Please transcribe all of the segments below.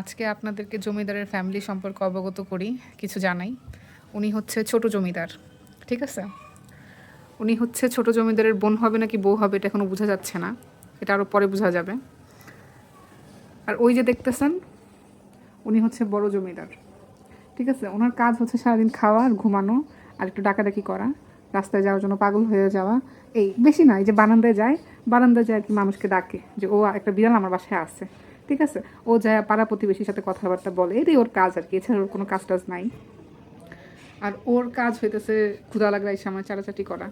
আজকে আপনাদেরকে জমিদারের ফ্যামিলি সম্পর্কে অবগত করি, কিছু জানাই। উনি হচ্ছে ছোট জমিদার, ঠিক আছে? উনি হচ্ছে ছোট জমিদারের বোন হবে নাকি বউ হবে এটা এখনও বোঝা যাচ্ছে না, এটা আরও পরে বোঝা যাবে। আর ওই যে দেখতেছেন, উনি হচ্ছে বড় জমিদার, ঠিক আছে? ওনার কাজ হচ্ছে সারাদিন খাওয়া আর ঘুমানো আর একটু ডাকাডাকি করা, রাস্তায় যাওয়ার জন্য পাগল হয়ে যাওয়া। এই, বেশি না, এই যে বারান্দায় যায় বারান্দায় যায় আর কি মানুষকে ডাকে যে, ও, একটা বিড়াল আমার বাসায় আছে। ঠিক আছে? ও যা পাড়া প্রতিবেশীর সাথে কথাবার্তা বলে, এটাই ওর কাজ আর কি, এছাড়া ওর কোনো কাজ টাজ নাই। আর ওর কাজ হইতেছে ক্ষুদা লাগলে এসে আমার চাটাচাটি করা।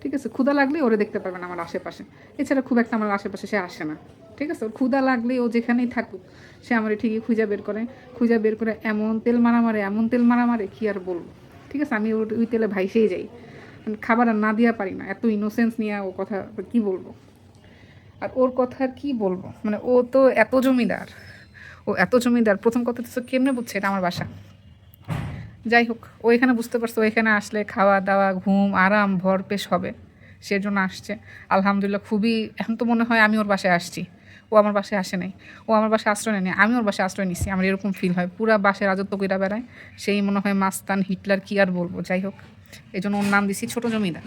ঠিক আছে? ক্ষুদা লাগলে ওরে দেখতে পারবেন আমার আশেপাশে। এছাড়া খুব একটা আমার আশেপাশে সে আসে না। ঠিক আছে? ওর ক্ষুদা লাগলে ও যেখানেই থাকুক, সে আমার ঠিকই খুঁজা বের করে। খুঁজা বের করে এমন তেল মারা মারে, এমন তেল মারা মারে, কি আর বলব? ঠিক আছে? আমি ওর ওই তেলে ভাইসেই যাই। মানে খাবার আর না দিয়া পারি না, এত ইনোসেন্স নিয়ে ও কথা, কি বলব? আর ওর কথা আর কি বলব? মানে ও তো এত জমিদার। ও এত জমিদার। প্রথম কথা তো কেমনে বুঝছে? এটা আমার বাসা। যাই হোক, ও এখানে বুঝতে পারছে। ও এখানে আসলে খাওয়া দাওয়া, ঘুম, আরাম, ভর, পেশ হবে। সে জন্য আসছে। আলহামদুলিল্লাহ খুবই, এখন তো মনে হয় আমি ওর বাসায় আসছি। ও আমার বাসায় আসে নাই। ও আমার বাসায় আশ্রয় নেয়নি। আমি ওর বাসায় আশ্রয় নিছি। আমার এরকম ফিল হয়। পুরা বাসায় রাজত্ব কইরা বেড়ায়। সেই মনে হয় মাস্তান, হিটলার কি আর বলব? যাই হোক এই জন্য ওর নাম দিছি ছোটো জমিদার।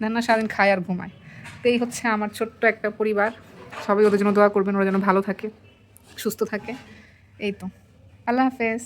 দেন না, সারাদিন খায় আর ঘুমায়। তো এই হচ্ছে আমার ছোট্ট একটা পরিবার। সবাই ওদের জন্য দোয়া করবেন, ওরা যেন ভালো থাকে, সুস্থ থাকে। এই তো। আল্লাহ হাফেজ।